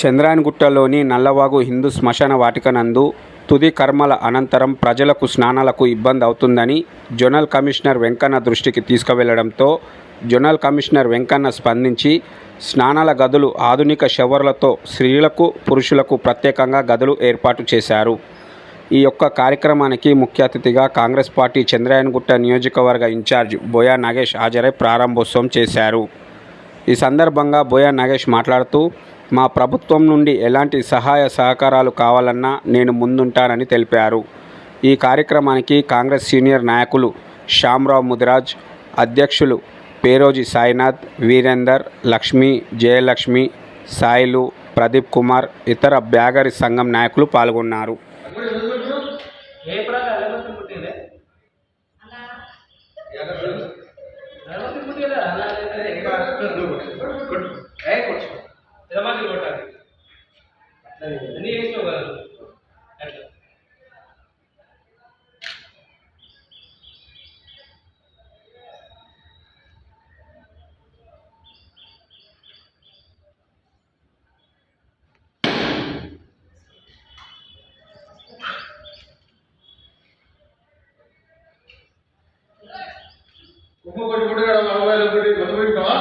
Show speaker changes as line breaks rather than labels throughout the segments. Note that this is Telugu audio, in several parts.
చంద్రాయన్గుట్టలోని నల్లవాగు హిందూ శ్మశాన వాటిక నందు తుది కర్మల అనంతరం ప్రజలకు స్నానాలకు ఇబ్బంది అవుతుందని జోనల్ కమిషనర్ వెంకన్న దృష్టికి తీసుకువెళ్ళడంతో జోనల్ కమిషనర్ వెంకన్న స్పందించి స్నానాల గదులు ఆధునిక షవర్లతో స్త్రీలకు పురుషులకు ప్రత్యేకంగా గదులు ఏర్పాటు చేశారు. ఈ యొక్క కార్యక్రమానికి ముఖ్య అతిథిగా కాంగ్రెస్ పార్టీ చంద్రాయన్గుట్ట నియోజకవర్గ ఇన్ఛార్జ్ బోయా నాగేష్ హాజరై ప్రారంభోత్సవం చేశారు. ఈ సందర్భంగా బోయా నాగేష్ మాట్లాడుతూ మా ప్రభుత్వం నుండి ఎలాంటి సహాయ సహకారాలు కావాలన్నా నేను ముందుంటానని తెలిపారు ఈ కార్యక్రమానికి కాంగ్రెస్ సీనియర్ నాయకులు శ్యామరావు ముదిరాజ్ అధ్యక్షులు పేరోజి సాయినాథ్ వీరేందర్ లక్ష్మి జయలక్ష్మి సాయిలు ప్రదీప్ కుమార్ ఇతర బ్యాగరి సంఘం నాయకులు పాల్గొన్నారు
ఏ ప్రాంతం అలమతి పుట్టిందే అలమతి పుట్టిందా తిరుమతి కొట్టాలి అన్ని చేసినావు కదా అట్లా
ఒక్కొక్కటి కూడా మొబైల్ ఒకటి మొదలు పెట్టుకోవా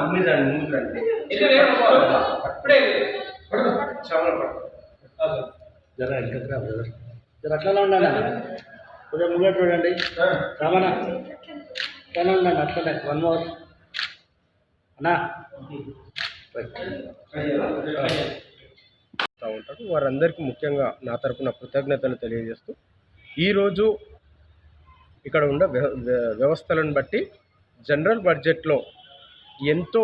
ముందు రండి ముందు రండి
అప్పుడే
చాలా
జర ఇంకా బ్రదర్ జర అట్లనే ఉండాలి అన్న కొంచెం చూడండి రామన్న అట్లనే ఉండండి అట్లనే వన్ మోర్ అన్నా
చేస్తూ ఉంటారు వారందరికీ ముఖ్యంగా నా తరపున కృతజ్ఞతలు తెలియజేస్తూ ఈరోజు ఇక్కడ ఉన్న వ్యవస్థలను బట్టి జనరల్ బడ్జెట్లో ఎంతో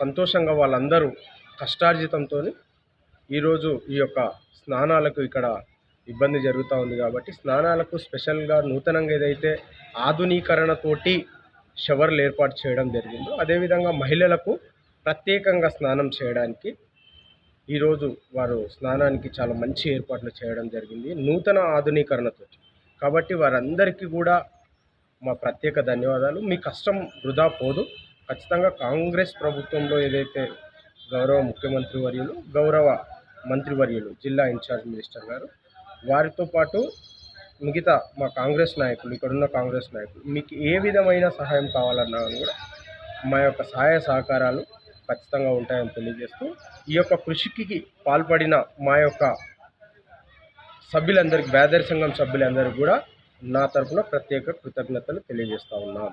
సంతోషంగా వాళ్ళందరూ కష్టార్జితంతో ఈరోజు ఈ యొక్క స్నానాలకు ఇక్కడ ఇబ్బంది జరుగుతూ ఉంది కాబట్టి స్నానాలకు స్పెషల్గా నూతనంగా ఏదైతే ఆధునీకరణతోటి షవర్లు ఏర్పాటు చేయడం జరిగిందో అదేవిధంగా మహిళలకు ప్రత్యేకంగా స్నానం చేయడానికి ఈరోజు వారు స్నానానికి చాలా మంచి ఏర్పాట్లు చేయడం జరిగింది. నూతన ఆధునీకరణతో కాబట్టి వారందరికీ కూడా మా ప్రత్యేక ధన్యవాదాలు. మీ కష్టం వృధా పోదు. ఖచ్చితంగా కాంగ్రెస్ ప్రభుత్వంలో ఏదైతే గౌరవ ముఖ్యమంత్రి వర్యులు గౌరవ మంత్రివర్యులు జిల్లా ఇన్ఛార్జ్ మినిస్టర్ గారు వారితో పాటు మిగతా మా కాంగ్రెస్ నాయకులు ఇక్కడున్న కాంగ్రెస్ నాయకులు మీకు ఏ విధమైన సహాయం కావాలన్నా కూడా మా యొక్క సహాయ సహకారాలు ఖచ్చితంగా ఉంటాయని తెలియజేస్తూ ఈ యొక్క కృషికి పాల్పడిన మా యొక్క సభ్యులందరికీ బ్యాదర్ సంఘం సభ్యులందరికీ కూడా నా తరపున ప్రత్యేక కృతజ్ఞతలు తెలియజేస్తా ఉన్నాం.